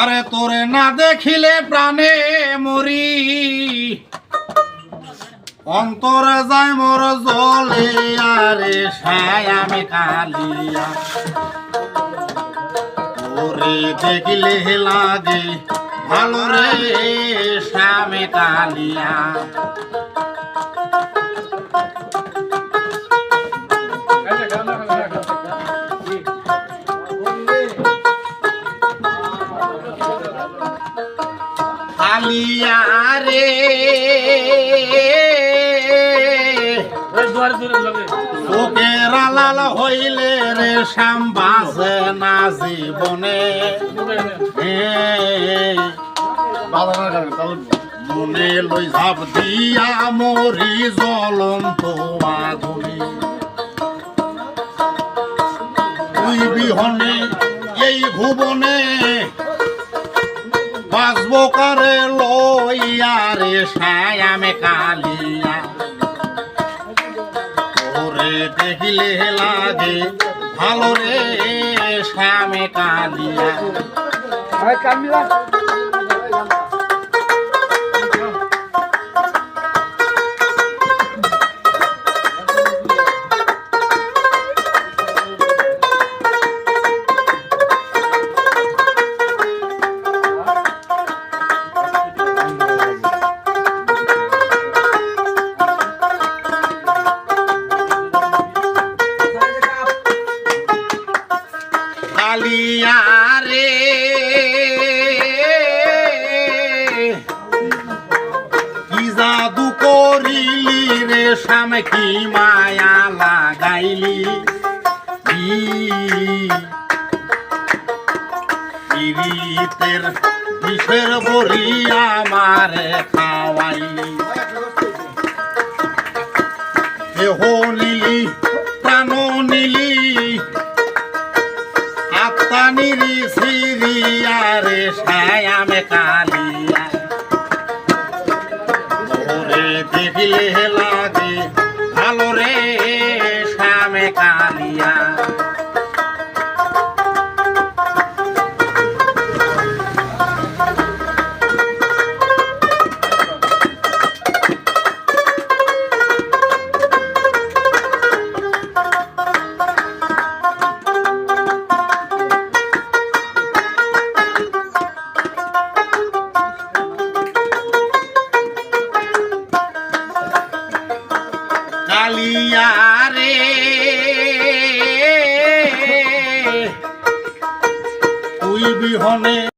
আরে তোরে না দেখিলে প্রাণে মরি। অন্তরে যায় মোর জলে, আরে সায় আমি কালিয়া তোরে দেখিলে লাগে ভালো রে শ্যামে কালিয়া কালিয়া রে। চোখের আলাল হইলে রে শ্যাম বাসে না জীবনে। মনে লই ঝাপ দিয়া মরি জ্বলন্ত আগুনে তুই বিহনে এই ভুবনে বাঁচব করে লইয়া রে সায়ামে কালিয়া। ওরে দেখিলে লাগে ভালো রে শ্যামে কালিয়া। কালিয়া রে। কি জাদু করিলি রে শ্যাম কি মায়া লাগাইলি? পীড়িতের বিষের আমারে খাওয়াইলি সায়ামে কালিয়া। দেখিলে লাগে মনে